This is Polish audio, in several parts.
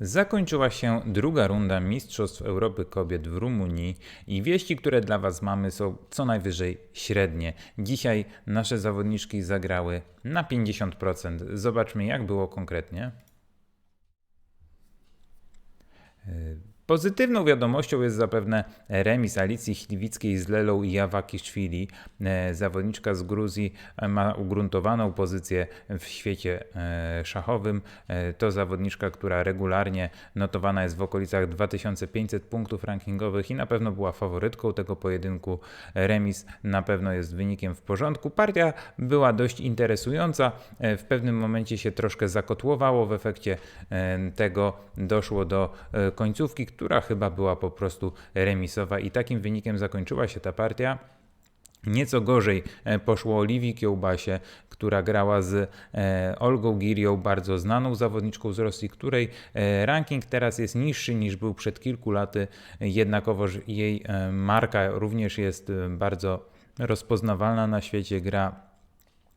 Zakończyła się druga runda Mistrzostw Europy Kobiet w Rumunii i wieści, które dla Was mamy, są co najwyżej średnie. Dzisiaj nasze zawodniczki zagrały na 50%. Zobaczmy, jak było konkretnie. Pozytywną wiadomością jest zapewne remis Alicji Chliwickiej z Lelą Jawakiszwili. E, Zawodniczka z Gruzji e, ma ugruntowaną pozycję w świecie e, szachowym. To zawodniczka, która regularnie notowana jest w okolicach 2500 punktów rankingowych i na pewno była faworytką tego pojedynku. Remis na pewno jest wynikiem w porządku. Partia była dość interesująca. W pewnym momencie się troszkę zakotłowało. W efekcie tego doszło do końcówki, która chyba była po prostu remisowa i takim wynikiem zakończyła się ta partia. Nieco gorzej e, poszło Oliwii Kiełbasie, która grała z e, Olgą Girią, bardzo znaną zawodniczką z Rosji, której e, ranking teraz jest niższy niż był przed kilku laty. Jednakowoż jej marka również jest bardzo rozpoznawalna na świecie. Gra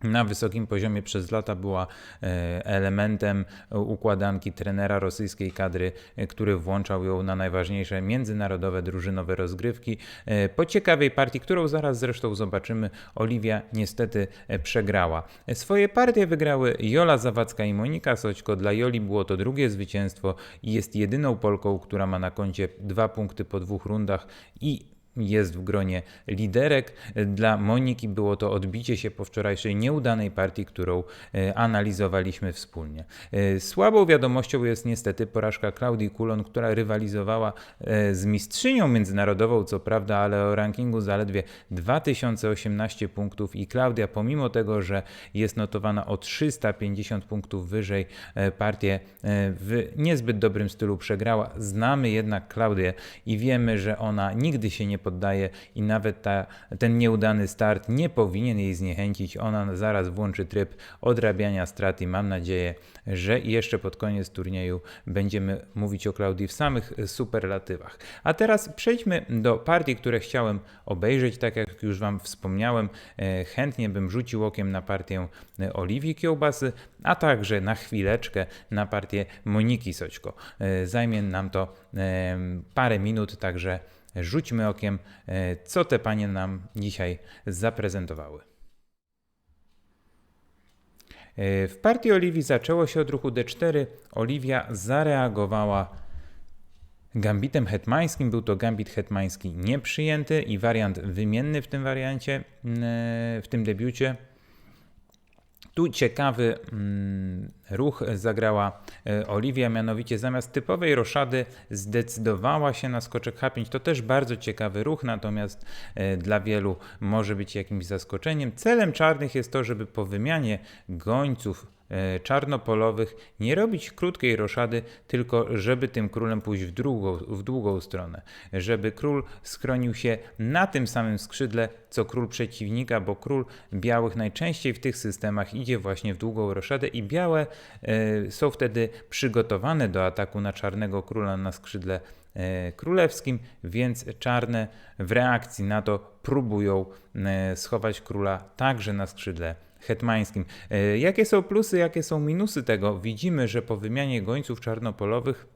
na wysokim poziomie przez lata była e, elementem układanki trenera rosyjskiej kadry, e, który włączał ją na najważniejsze międzynarodowe drużynowe rozgrywki. E, Po ciekawej partii, którą zaraz zresztą zobaczymy, Oliwia niestety przegrała. Swoje partie wygrały Jola Zawadzka i Monika Soćko. Dla Joli było to drugie zwycięstwo i jest jedyną Polką, która ma na koncie dwa punkty po dwóch rundach i jest w gronie liderek. Dla Moniki było to odbicie się po wczorajszej nieudanej partii, którą e, analizowaliśmy wspólnie. E, Słabą wiadomością jest niestety porażka Klaudii Kulon, która rywalizowała e, z mistrzynią międzynarodową, co prawda, ale o rankingu zaledwie 2018 punktów i Klaudia, pomimo tego, że jest notowana o 350 punktów wyżej, partię w niezbyt dobrym stylu przegrała. Znamy jednak Klaudię i wiemy, że ona nigdy się nie poddaje i nawet ta, ten nieudany start nie powinien jej zniechęcić. Ona zaraz włączy tryb odrabiania strat i mam nadzieję, że jeszcze pod koniec turnieju będziemy mówić o Klaudii w samych superlatywach. A teraz przejdźmy do partii, które chciałem obejrzeć. Tak jak już Wam wspomniałem, e, chętnie bym rzucił okiem na partię e, Oliwii Kiełbasy, a także na chwileczkę na partię Moniki Soćko. E, Zajmie nam to parę minut, także rzućmy okiem, e, co te panie nam dzisiaj zaprezentowały. E, W partii Oliwii zaczęło się od ruchu D4. Oliwia zareagowała gambitem hetmańskim. Był to gambit hetmański nieprzyjęty i wariant wymienny w tym wariancie, mm, w tym debiucie. Tu ciekawy mm, ruch zagrała e, Oliwia, mianowicie zamiast typowej roszady zdecydowała się na skoczek H5. To też bardzo ciekawy ruch, natomiast e, dla wielu może być jakimś zaskoczeniem. Celem czarnych jest to, żeby po wymianie gońców czarnopolowych nie robić krótkiej roszady, tylko żeby tym królem pójść w drugą, w długą stronę. Żeby król schronił się na tym samym skrzydle, co król przeciwnika, bo król białych najczęściej w tych systemach idzie właśnie w długą roszadę i białe e, są wtedy przygotowane do ataku na czarnego króla na skrzydle e, królewskim, więc czarne w reakcji na to próbują e, schować króla także na skrzydle hetmańskim. E, Jakie są plusy, jakie są minusy tego? Widzimy, że po wymianie gońców czarnopolowych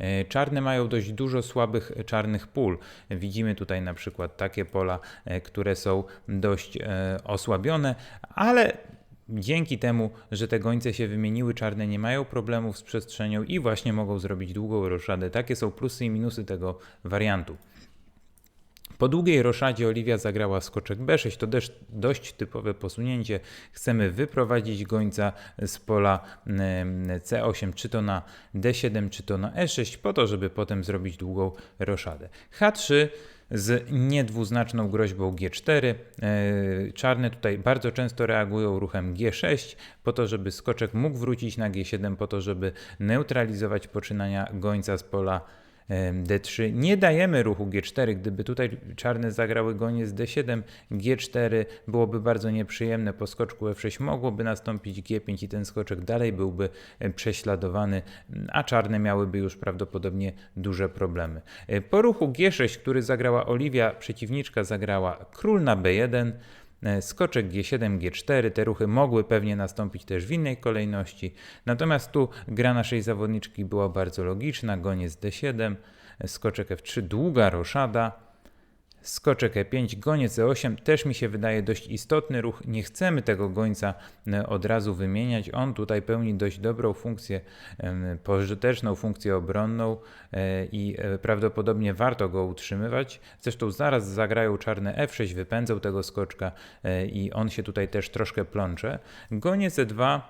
E, Czarne mają dość dużo słabych czarnych pól. Widzimy tutaj na przykład takie pola, e, które są dość e, osłabione, ale dzięki temu, że te gońce się wymieniły, czarne nie mają problemów z przestrzenią i właśnie mogą zrobić długą roszadę. Takie są plusy i minusy tego wariantu. Po długiej roszadzie Oliwia zagrała skoczek B6. To też dość typowe posunięcie. Chcemy wyprowadzić gońca z pola em, C8, czy to na D7, czy to na E6, po to, żeby potem zrobić długą roszadę. H3 z niedwuznaczną groźbą G4. E, Czarne tutaj bardzo często reagują ruchem G6, po to, żeby skoczek mógł wrócić na G7, po to, żeby neutralizować poczynania gońca z pola D3. Nie dajemy ruchu G4. Gdyby tutaj czarne zagrały goniec D7, G4 byłoby bardzo nieprzyjemne. Po skoczku F6 mogłoby nastąpić G5 i ten skoczek dalej byłby prześladowany, a czarne miałyby już prawdopodobnie duże problemy. E, Po ruchu G6, który zagrała Oliwia, przeciwniczka zagrała król na B1. E, skoczek G7, G4. Te ruchy mogły pewnie nastąpić też w innej kolejności. Natomiast tu gra naszej zawodniczki była bardzo logiczna. Goniec D7, e, skoczek F3, długa roszada. Skoczek E5, goniec E8 też mi się wydaje dość istotny ruch. Nie chcemy tego gońca e, od razu wymieniać. On tutaj pełni dość dobrą funkcję, pożyteczną funkcję obronną e, i e, prawdopodobnie warto go utrzymywać. Zresztą zaraz zagrają czarne F6, wypędzą tego skoczka i on się tutaj też troszkę plącze. Goniec E2,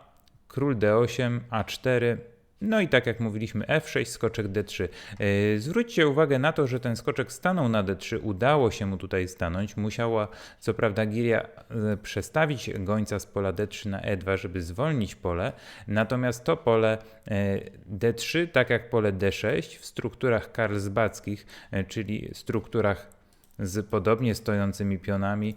król D8, A4. No i tak jak mówiliśmy, F6, skoczek D3. Yy, Zwróćcie uwagę na to, że ten skoczek stanął na D3, udało się mu tutaj stanąć. Musiała co prawda Giria yy, przestawić gońca z pola D3 na E2, żeby zwolnić pole, natomiast to pole yy, D3, tak jak pole D6 w strukturach karlsbackich, czyli strukturach z podobnie stojącymi pionami,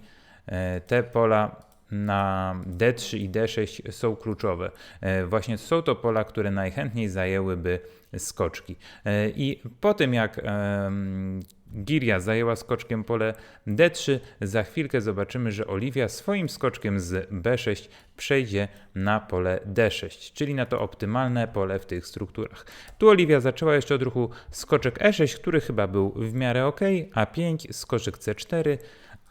te pola na D3 i D6 są kluczowe. E, Właśnie są to pola, które najchętniej zajęłyby skoczki. E, I po tym jak Giria zajęła skoczkiem pole D3, za chwilkę zobaczymy, że Oliwia swoim skoczkiem z B6 przejdzie na pole D6, czyli na to optymalne pole w tych strukturach. Tu Oliwia zaczęła jeszcze od ruchu skoczek E6, który chyba był w miarę ok, A5, skoczek C4,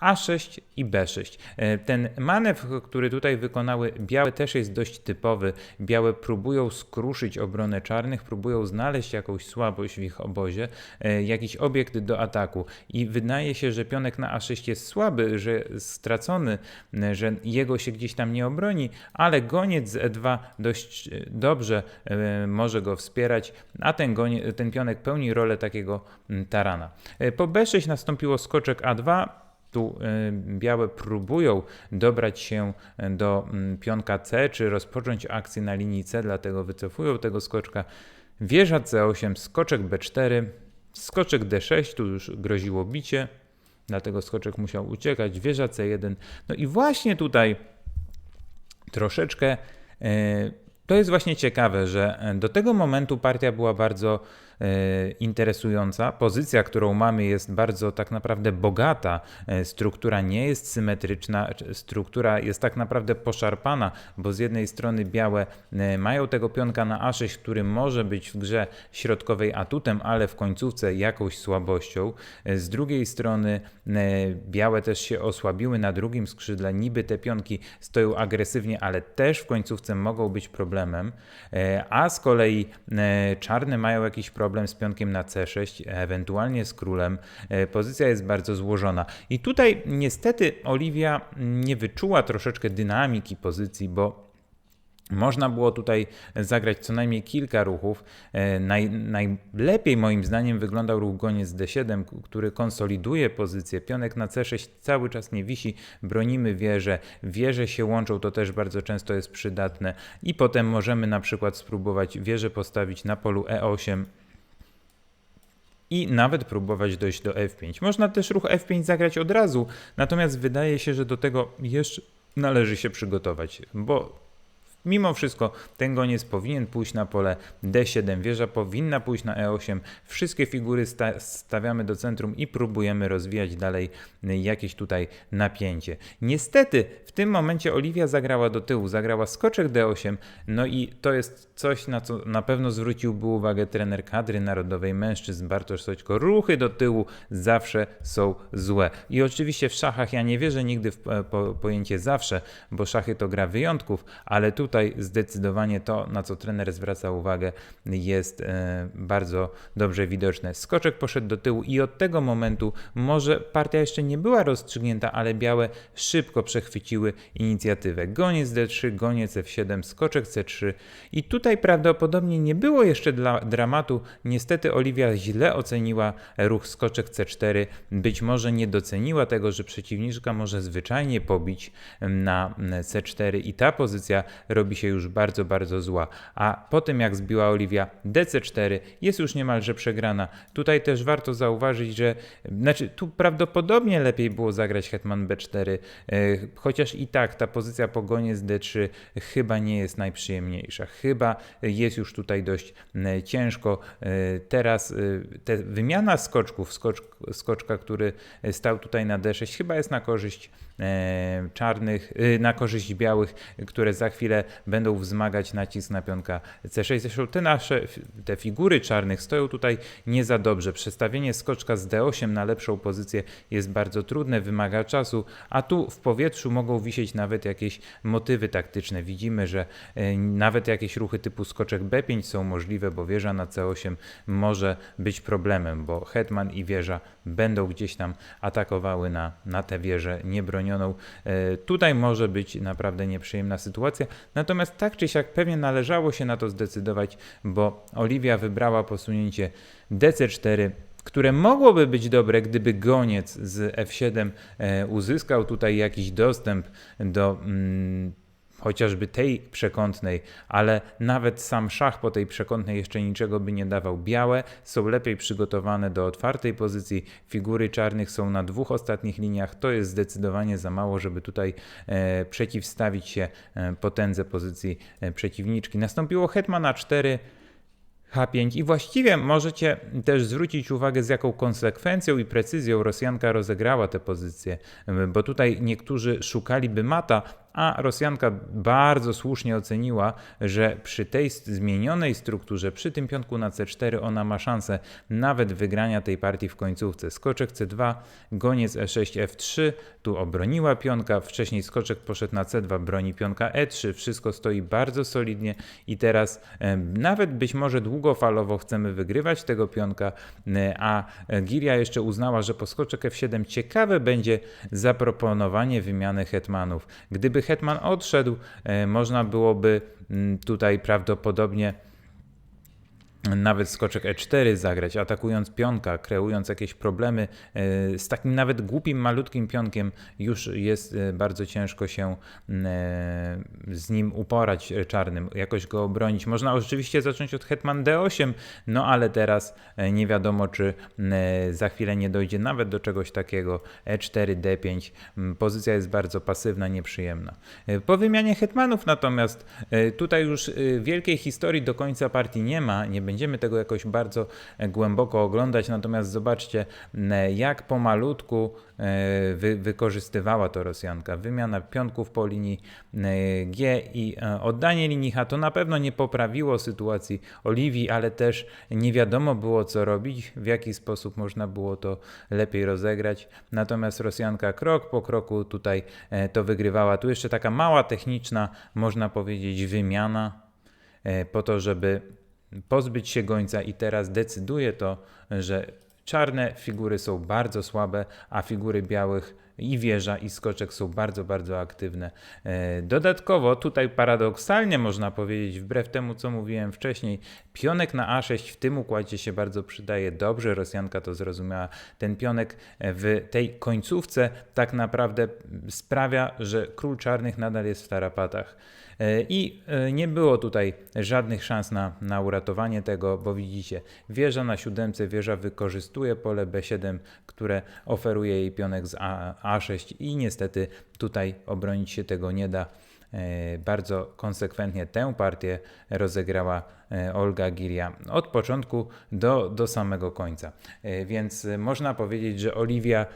a6 i B6. E, Ten manewr, który tutaj wykonały białe, też jest dość typowy. Białe próbują skruszyć obronę czarnych, próbują znaleźć jakąś słabość w ich obozie, e, jakiś obiekt do ataku. I wydaje się, że pionek na A6 jest słaby, że stracony, e, że jego się gdzieś tam nie obroni, ale goniec z E2 dość dobrze może go wspierać, a ten, gonie, ten pionek pełni rolę takiego tarana. Po B6 nastąpiło skoczek A2. Tu y, białe próbują dobrać się do mm, pionka C, czy rozpocząć akcję na linii C, dlatego wycofują tego skoczka. Wieża C8, skoczek B4, skoczek D6, tu już groziło bicie, dlatego skoczek musiał uciekać. Wieża C1. No i właśnie tutaj troszeczkę. y, To jest właśnie ciekawe, że do tego momentu partia była bardzo interesująca. Pozycja, którą mamy, jest bardzo tak naprawdę bogata. E, Struktura nie jest symetryczna, struktura jest tak naprawdę poszarpana, bo z jednej strony białe e, mają tego pionka na A6, który może być w grze środkowej atutem, ale w końcówce jakąś słabością. E, Z drugiej strony e, białe też się osłabiły na drugim skrzydle. Niby te pionki stoją agresywnie, ale też w końcówce mogą być problemem. E, A z kolei e, czarne mają jakiś problem z pionkiem na C6, ewentualnie z królem. E, Pozycja jest bardzo złożona. I tutaj niestety Oliwia nie wyczuła troszeczkę dynamiki pozycji, bo można było tutaj zagrać co najmniej kilka ruchów. E, Naj, najlepiej moim zdaniem wyglądał ruch goniec D7, k- który konsoliduje pozycję. Pionek na C6 cały czas nie wisi, bronimy wieże, wieże się łączą, to też bardzo często jest przydatne. I potem możemy na przykład spróbować wieżę postawić na polu E E8 i nawet próbować dojść do F5. Można też ruch F5 zagrać od razu, natomiast wydaje się, że do tego jeszcze należy się przygotować, bo Mimo wszystko ten goniec powinien pójść na pole D7, wieża powinna pójść na E8. Wszystkie figury sta stawiamy do centrum i próbujemy rozwijać dalej y, jakieś tutaj napięcie. Niestety w tym momencie Oliwia zagrała do tyłu, zagrała skoczek D8, no i to jest coś, na co na pewno zwróciłby uwagę trener kadry narodowej mężczyzn Bartosz Soćko. Ruchy do tyłu zawsze są złe. I oczywiście w szachach ja nie wierzę nigdy w e, po, pojęcie zawsze, bo szachy to gra wyjątków, ale tutaj zdecydowanie to, na co trener zwraca uwagę, jest e, bardzo dobrze widoczne. Skoczek poszedł do tyłu i od tego momentu może partia jeszcze nie była rozstrzygnięta, ale białe szybko przechwyciły inicjatywę. Goniec D3, goniec F7, skoczek C3 i tutaj prawdopodobnie nie było jeszcze dla dramatu. Niestety Oliwia źle oceniła ruch skoczek C4. Być może nie doceniła tego, że przeciwniczka może zwyczajnie pobić na C4 i ta pozycja robi się już bardzo, bardzo zła. A po tym jak zbiła Oliwia DC4 jest już niemalże przegrana. Tutaj też warto zauważyć, że znaczy tu prawdopodobnie lepiej było zagrać hetman B4, e, chociaż i tak ta pozycja po gonie z D3 chyba nie jest najprzyjemniejsza. Chyba jest już tutaj dość e, ciężko. E, Teraz te wymiana skoczków, skocz, skoczka, który stał tutaj na D6 chyba jest na korzyść czarnych, y, na korzyść białych, które za chwilę będą wzmagać nacisk na pionka C6. Zresztą te nasze, te figury czarnych stoją tutaj nie za dobrze. Przestawienie skoczka z D8 na lepszą pozycję jest bardzo trudne, wymaga czasu, a tu w powietrzu mogą wisieć nawet jakieś motywy taktyczne. Widzimy, że e, nawet jakieś ruchy typu skoczek B5 są możliwe, bo wieża na C8 może być problemem, bo hetman i wieża będą gdzieś tam atakowały na, na tę wieżę niebronioną. E, Tutaj może być naprawdę nieprzyjemna sytuacja, natomiast tak czy siak pewnie należało się na to zdecydować, bo Oliwia wybrała posunięcie DC4 które mogłoby być dobre, gdyby goniec z F7 e, uzyskał tutaj jakiś dostęp do mm, chociażby tej przekątnej, ale nawet sam szach po tej przekątnej jeszcze niczego by nie dawał. Białe są lepiej przygotowane do otwartej pozycji, figury czarnych są na dwóch ostatnich liniach, to jest zdecydowanie za mało, żeby tutaj e, przeciwstawić się e, potędze pozycji e, przeciwniczki. Nastąpiło hetman A4, H5 i właściwie możecie też zwrócić uwagę, z jaką konsekwencją i precyzją Rosjanka rozegrała tę pozycję, bo tutaj niektórzy szukaliby mata, a Rosjanka bardzo słusznie oceniła, że przy tej zmienionej strukturze, przy tym pionku na C4, ona ma szansę nawet wygrania tej partii w końcówce. Skoczek C2, goniec E6, F3, tu obroniła pionka, wcześniej skoczek poszedł na C2, broni pionka E3, wszystko stoi bardzo solidnie i teraz e, nawet być może długofalowo chcemy wygrywać tego pionka, e, a Giria jeszcze uznała, że po skoczek F7 ciekawe będzie zaproponowanie wymiany hetmanów. Gdyby hetman odszedł, e, można byłoby mm, tutaj prawdopodobnie nawet skoczek E4 zagrać, atakując pionka, kreując jakieś problemy. E, Z takim nawet głupim, malutkim pionkiem już jest e, bardzo ciężko się e, z nim uporać czarnym, jakoś go obronić. Można oczywiście zacząć od hetman D8, no ale teraz nie wiadomo, czy za chwilę nie dojdzie nawet do czegoś takiego. E E4, D5, mm, pozycja jest bardzo pasywna, nieprzyjemna. Po wymianie hetmanów natomiast tutaj już wielkiej historii do końca partii nie ma, nie będziemy tego jakoś bardzo e, głęboko oglądać, natomiast zobaczcie, m, jak pomalutku e, wy, wykorzystywała to Rosjanka. Wymiana pionków po linii e, G i e, oddanie linii H to na pewno nie poprawiło sytuacji Oliwii, ale też nie wiadomo było co robić, w jaki sposób można było to lepiej rozegrać. Natomiast Rosjanka krok po kroku tutaj e, to wygrywała. Tu jeszcze taka mała techniczna, można powiedzieć, wymiana e, po to, żeby pozbyć się gońca i teraz decyduje to, że czarne figury są bardzo słabe, a figury białych i wieża i skoczek są bardzo, bardzo aktywne. E, Dodatkowo tutaj paradoksalnie można powiedzieć, wbrew temu co mówiłem wcześniej, pionek na A6 w tym układzie się bardzo przydaje. Dobrze Rosjanka to zrozumiała. Ten pionek w tej końcówce tak naprawdę sprawia, że król czarnych nadal jest w tarapatach. E, I e, nie było tutaj żadnych szans na, na uratowanie tego, bo widzicie, wieża na siódemce, wieża wykorzystuje pole B7, które oferuje jej pionek z A, A6 i niestety tutaj obronić się tego nie da. E, Bardzo konsekwentnie tę partię rozegrała Olga Giria od początku do, do samego końca. Więc można powiedzieć, że Oliwia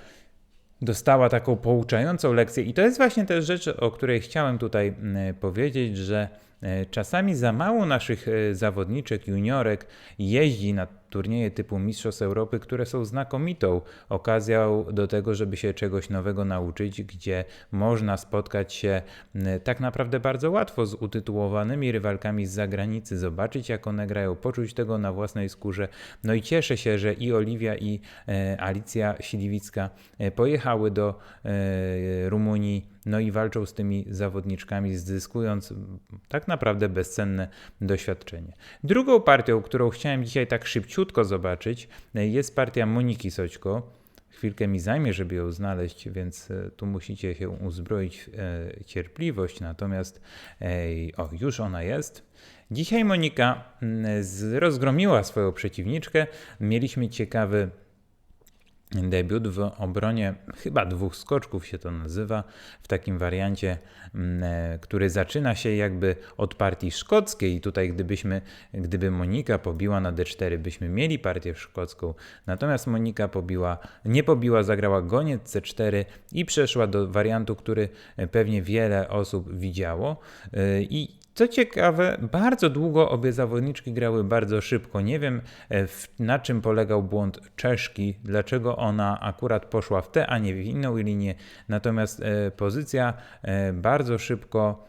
dostała taką pouczającą lekcję. I to jest właśnie też rzecz, o której chciałem tutaj mm, powiedzieć, że e, czasami za mało naszych e, zawodniczek, juniorek jeździ na turnieje typu Mistrzostw Europy, które są znakomitą okazją do tego, żeby się czegoś nowego nauczyć, gdzie można spotkać się tak naprawdę bardzo łatwo z utytułowanymi rywalkami z zagranicy, zobaczyć jak one grają, poczuć tego na własnej skórze. No i cieszę się, że i Oliwia i e, Alicja Siliwicka e, pojechały do e, Rumunii, no i walczą z tymi zawodniczkami, zyskując tak naprawdę bezcenne doświadczenie. Drugą partią, którą chciałem dzisiaj tak szybciutko zobaczyć, e, jest partia Moniki Soćko. Chwilkę mi zajmie, żeby ją znaleźć, więc e, tu musicie się uzbroić w e, cierpliwość. Natomiast, o, już ona jest. Dzisiaj Monika mm, rozgromiła swoją przeciwniczkę. Mieliśmy ciekawy debiut w obronie chyba dwóch skoczków się to nazywa, w takim wariancie, mm, e, który zaczyna się jakby od partii szkockiej. I tutaj gdybyśmy, gdyby Monika pobiła na D4, byśmy mieli partię szkocką. Natomiast Monika pobiła, nie pobiła, zagrała goniec C4 i przeszła do wariantu, który pewnie wiele osób widziało. E, I co ciekawe, bardzo długo obie zawodniczki grały bardzo szybko. Nie wiem e, na czym polegał błąd Czeszki, dlaczego ona akurat poszła w tę, a nie w inną linię. Natomiast e, pozycja e, bardzo szybko.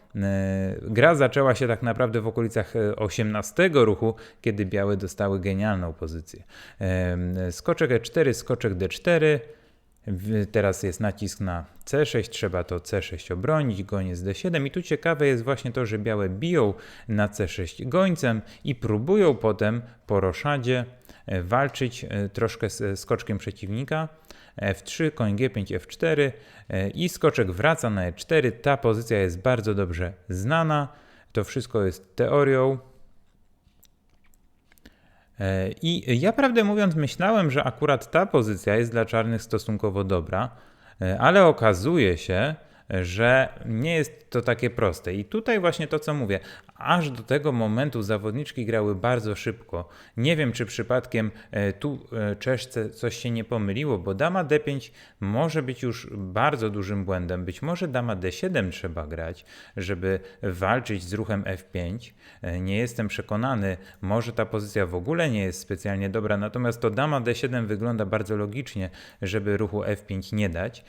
Gra zaczęła się tak naprawdę w okolicach 18 ruchu, kiedy białe dostały genialną pozycję. Skoczek E4, skoczek D4. Teraz jest nacisk na C6, trzeba to C6 obronić, goniec D7 i tu ciekawe jest właśnie to, że białe biją na C6 gońcem i próbują potem po roszadzie e, walczyć e, troszkę z skoczkiem przeciwnika. F3, koń G5, F4 e, i skoczek wraca na E4. Ta pozycja jest bardzo dobrze znana. To wszystko jest teorią. E, I ja prawdę mówiąc myślałem, że akurat ta pozycja jest dla czarnych stosunkowo dobra, e, ale okazuje się, że nie jest to takie proste. I tutaj właśnie to, co mówię, aż do tego momentu zawodniczki grały bardzo szybko. Nie wiem, czy przypadkiem e, tu e, Czeszce coś się nie pomyliło, bo dama d5 może być już bardzo dużym błędem. Być może dama d7 trzeba grać, żeby walczyć z ruchem f5. E, nie jestem przekonany, może ta pozycja w ogóle nie jest specjalnie dobra, natomiast to dama d7 wygląda bardzo logicznie, żeby ruchu f5 nie dać.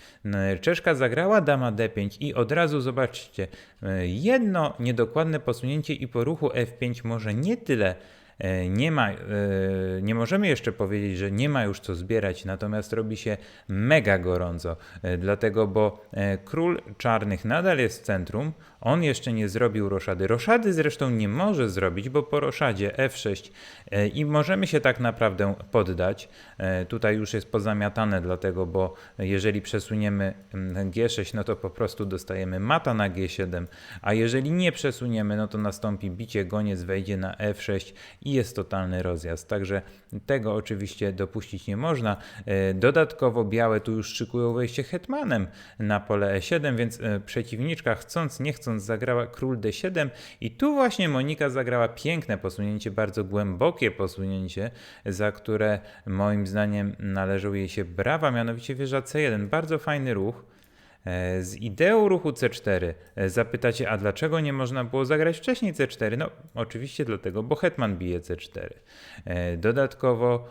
Czeszka zagrała dama d5 i od razu zobaczcie, jedno niedokładne posunięcie i po ruchu F5 może nie tyle e, nie ma, e, nie możemy jeszcze powiedzieć, że nie ma już co zbierać, natomiast robi się mega gorąco, e, dlatego, bo król czarnych nadal jest w centrum, on jeszcze nie zrobił roszady. Roszady zresztą nie może zrobić, bo po roszadzie F6 e, i możemy się tak naprawdę poddać. E, tutaj już jest pozamiatane, dlatego, bo jeżeli przesuniemy mm, G6, no to po prostu dostajemy mata na G7, a jeżeli nie przesuniemy, no to nastąpi bicie, goniec wejdzie na F6 i jest totalny rozjazd. Także tego oczywiście dopuścić nie można. E, dodatkowo białe tu już szykują wejście hetmanem na pole E7, więc przeciwniczka chcąc, nie chcąc zagrała król d7 i tu właśnie Monika zagrała piękne posunięcie, bardzo głębokie posunięcie, za które moim zdaniem należą jej się brawa, mianowicie wieża c1. Bardzo fajny ruch. E, z ideą ruchu C4 e, zapytacie, a dlaczego nie można było zagrać wcześniej C4? No, oczywiście dlatego, bo hetman bije C4. E, dodatkowo,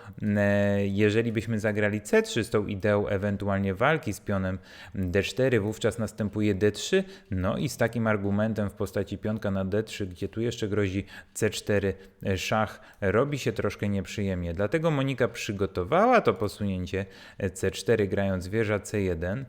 jeżeli byśmy zagrali C3 z tą ideą ewentualnie walki z pionem D4, wówczas następuje D3, no i z takim argumentem w postaci pionka na D3, gdzie tu jeszcze grozi C4 szach, robi się troszkę nieprzyjemnie. Dlatego Monika przygotowała to posunięcie C4 grając wieża C1.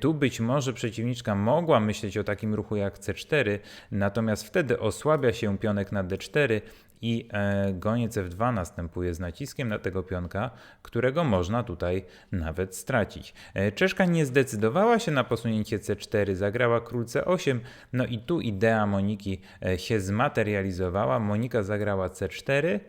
Tu być może przeciwniczka mogła myśleć o takim ruchu jak C4, natomiast wtedy osłabia się pionek na D4 i e, goniec F2 następuje z naciskiem na tego pionka, którego można tutaj nawet stracić. E, Czeszka nie zdecydowała się na posunięcie C4, zagrała król C8, no i tu idea Moniki e, się zmaterializowała. Monika zagrała C4,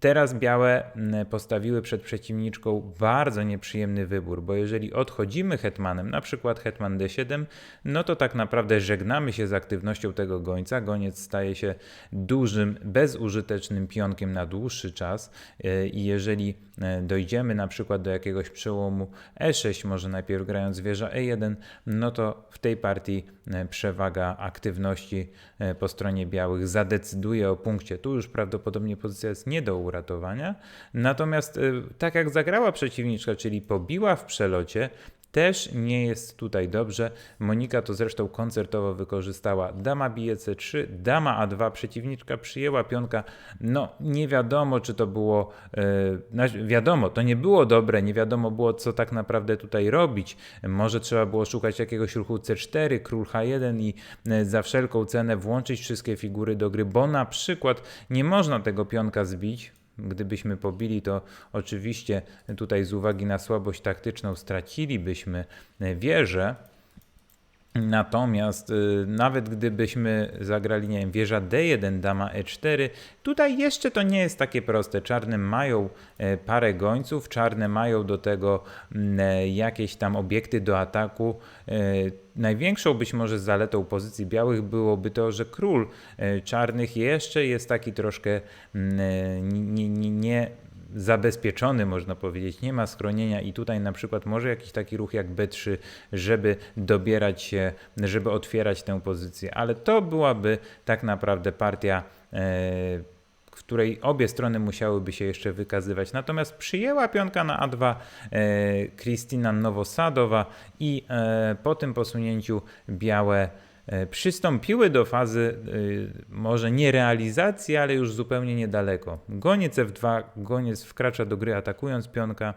Teraz białe mm, postawiły przed przeciwniczką bardzo nieprzyjemny wybór, bo jeżeli odchodzimy hetmanem, na przykład hetman d7, no to tak naprawdę żegnamy się z aktywnością tego gońca. Goniec staje się dużym, bezużytecznym pionkiem na dłuższy czas e, i jeżeli e, dojdziemy na przykład do jakiegoś przełomu e6, może najpierw grając wieża e1, no to w tej partii e, przewaga aktywności po stronie białych zadecyduje o punkcie. Tu już prawdopodobnie pozycja jest nie do uratowania. Natomiast y, tak jak zagrała przeciwniczka, czyli pobiła w przelocie, też nie jest tutaj dobrze. Monika to zresztą koncertowo wykorzystała. Dama bije c3, dama a2, przeciwniczka przyjęła pionka. No nie wiadomo, czy to było, yy, wiadomo, to nie było dobre, nie wiadomo było, co tak naprawdę tutaj robić. Może trzeba było szukać jakiegoś ruchu c4, król h1 i yy, za wszelką cenę włączyć wszystkie figury do gry, bo na przykład nie można tego pionka zbić, Gdybyśmy pobili, to oczywiście tutaj z uwagi na słabość taktyczną stracilibyśmy wieżę, Natomiast y, nawet gdybyśmy zagrali, nie wiem, wieża D1, dama E4, tutaj jeszcze to nie jest takie proste. Czarne mają e, parę gońców, czarne mają do tego mm, e, jakieś tam obiekty do ataku. E, Największą być może zaletą pozycji białych byłoby to, że król czarnych jeszcze jest taki troszkę mm, nie, nie, nie zabezpieczony, można powiedzieć, nie ma schronienia i tutaj na przykład może jakiś taki ruch jak B3, żeby dobierać się, żeby otwierać tę pozycję, ale to byłaby tak naprawdę partia e, w której obie strony musiałyby się jeszcze wykazywać. Natomiast przyjęła pionka na A2 e, Kristina Nowosadowa i e, po tym posunięciu białe przystąpiły do fazy e, może nie realizacji, ale już zupełnie niedaleko. Goniec F2, goniec wkracza do gry atakując pionka.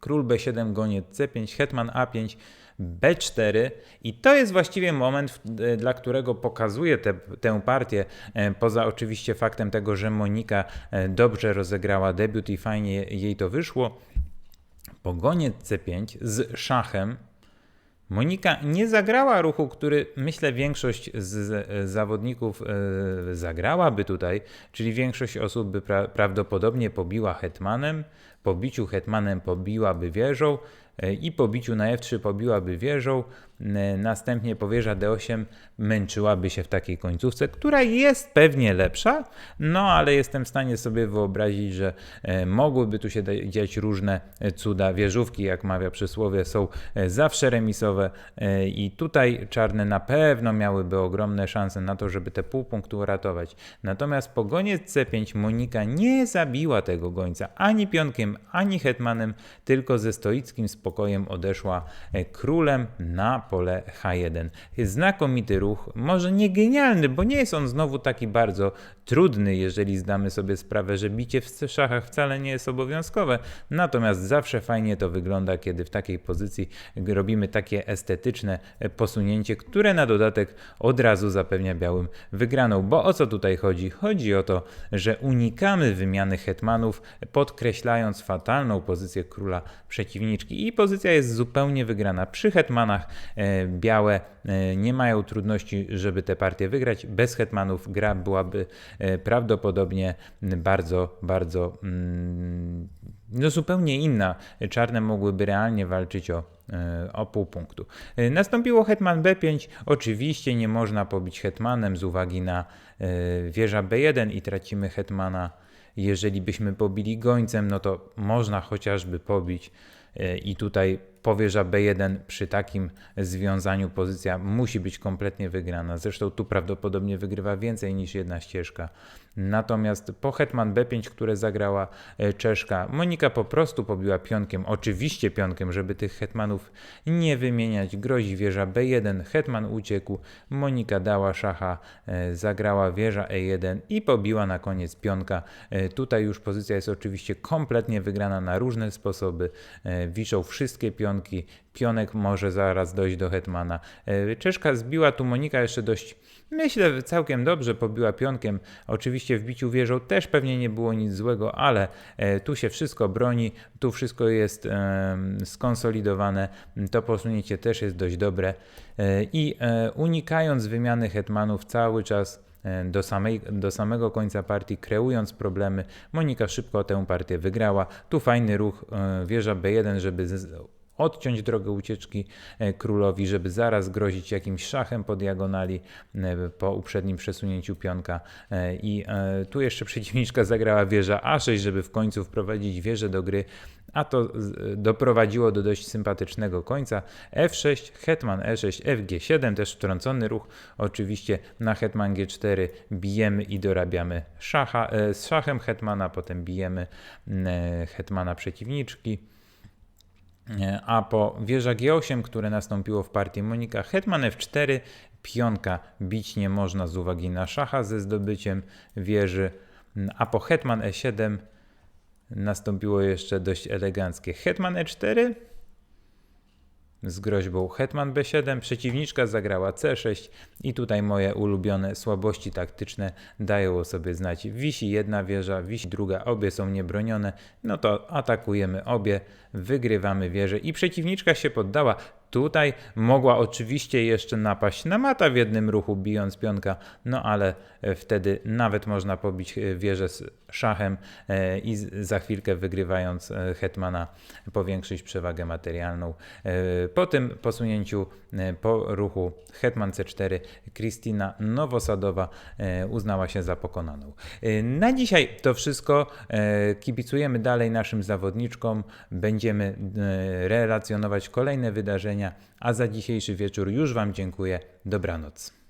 Król B7, goniec C5, hetman A5, B4 i to jest właściwie moment, e, dla którego pokazuję te, tę partię, e, poza oczywiście faktem tego, że Monika e, dobrze rozegrała debiut i fajnie jej to wyszło. Po goniec C5 z szachem Monika nie zagrała ruchu, który myślę większość z zawodników e, zagrałaby tutaj, czyli większość osób by pra prawdopodobnie pobiła hetmanem, po biciu hetmanem pobiłaby wieżą e, i po biciu na f3 pobiłaby wieżą, następnie po wieża d8 męczyłaby się w takiej końcówce, która jest pewnie lepsza, no ale jestem w stanie sobie wyobrazić, że e, mogłyby tu się dziać różne e, cuda. Wieżówki, jak mawia przysłowie, są e, zawsze remisowe i tutaj czarne na pewno miałyby ogromne szanse na to, żeby te pół punktu uratować. Natomiast po goniec C5 Monika nie zabiła tego gońca ani pionkiem, ani hetmanem, tylko ze stoickim spokojem odeszła królem na pole H1. Znakomity ruch, może nie genialny, bo nie jest on znowu taki bardzo trudny, jeżeli zdamy sobie sprawę, że bicie w szachach wcale nie jest obowiązkowe. Natomiast zawsze fajnie to wygląda, kiedy w takiej pozycji robimy takie estetyczne posunięcie, które na dodatek od razu zapewnia białym wygraną. Bo o co tutaj chodzi? Chodzi o to, że unikamy wymiany hetmanów, podkreślając fatalną pozycję króla przeciwniczki i pozycja jest zupełnie wygrana. Przy hetmanach białe e, nie mają trudności, żeby te partie wygrać. Bez hetmanów gra byłaby e, prawdopodobnie bardzo, bardzo mm, no zupełnie inna. Czarne mogłyby realnie walczyć o, e, o pół punktu. E, Nastąpiło hetman b5. Oczywiście nie można pobić hetmanem z uwagi na e, wieża b1 i tracimy hetmana. Jeżeli byśmy pobili gońcem, no to można chociażby pobić e, i tutaj po wieża b1 przy takim związaniu pozycja musi być kompletnie wygrana. Zresztą tu prawdopodobnie wygrywa więcej niż jedna ścieżka. Natomiast po hetman b5, które zagrała e, Czeszka, Monika po prostu pobiła pionkiem, oczywiście pionkiem, żeby tych hetmanów nie wymieniać. Grozi wieża b1, hetman uciekł, Monika dała szacha, e, zagrała wieża e1 i pobiła na koniec pionka. E, Tutaj już pozycja jest oczywiście kompletnie wygrana na różne sposoby. Wiszą wszystkie pionki, pionek może zaraz dojść do hetmana. Czeszka zbiła tu Monika jeszcze dość Myślę, całkiem dobrze pobiła pionkiem. Oczywiście w biciu wieżą też pewnie nie było nic złego, ale e, tu się wszystko broni, tu wszystko jest skonsolidowane. To posunięcie też jest dość dobre. E, I e, unikając wymiany hetmanów cały czas do, samej, do samego końca partii, kreując problemy, Monika szybko tę partię wygrała. Tu fajny ruch wieża B1, żeby odciąć drogę ucieczki e, królowi, żeby zaraz grozić jakimś szachem po diagonali e, po uprzednim przesunięciu pionka. E, I tu jeszcze przeciwniczka zagrała wieża A6, żeby w końcu wprowadzić wieżę do gry, a to doprowadziło do dość sympatycznego końca. F6, hetman E6, FG7, też wtrącony ruch. Oczywiście na hetman G4 bijemy i dorabiamy szacha, z szachem hetmana, potem bijemy hetmana przeciwniczki. A po wieża G8, które nastąpiło w partii Monika, hetman F4, pionka bić nie można z uwagi na szacha ze zdobyciem wieży, a po hetman E7 nastąpiło jeszcze dość eleganckie. Hetman E4 z groźbą hetman B7, przeciwniczka zagrała C6 i tutaj moje ulubione słabości taktyczne dają o sobie znać. Wisi jedna wieża, wisi druga, obie są niebronione, no to atakujemy obie, wygrywamy wieżę i przeciwniczka się poddała. Tutaj mogła oczywiście jeszcze napaść na mata w jednym ruchu, bijąc pionka, no ale e, wtedy nawet można pobić e, wieżę z szachem e, i za chwilkę wygrywając hetmana powiększyć przewagę materialną. Po tym posunięciu po ruchu hetman c4 Kristina Nowosadowa uznała się za pokonaną. Na dzisiaj to wszystko. Kibicujemy dalej naszym zawodniczkom. Będziemy relacjonować kolejne wydarzenia, a za dzisiejszy wieczór już Wam dziękuję. Dobranoc.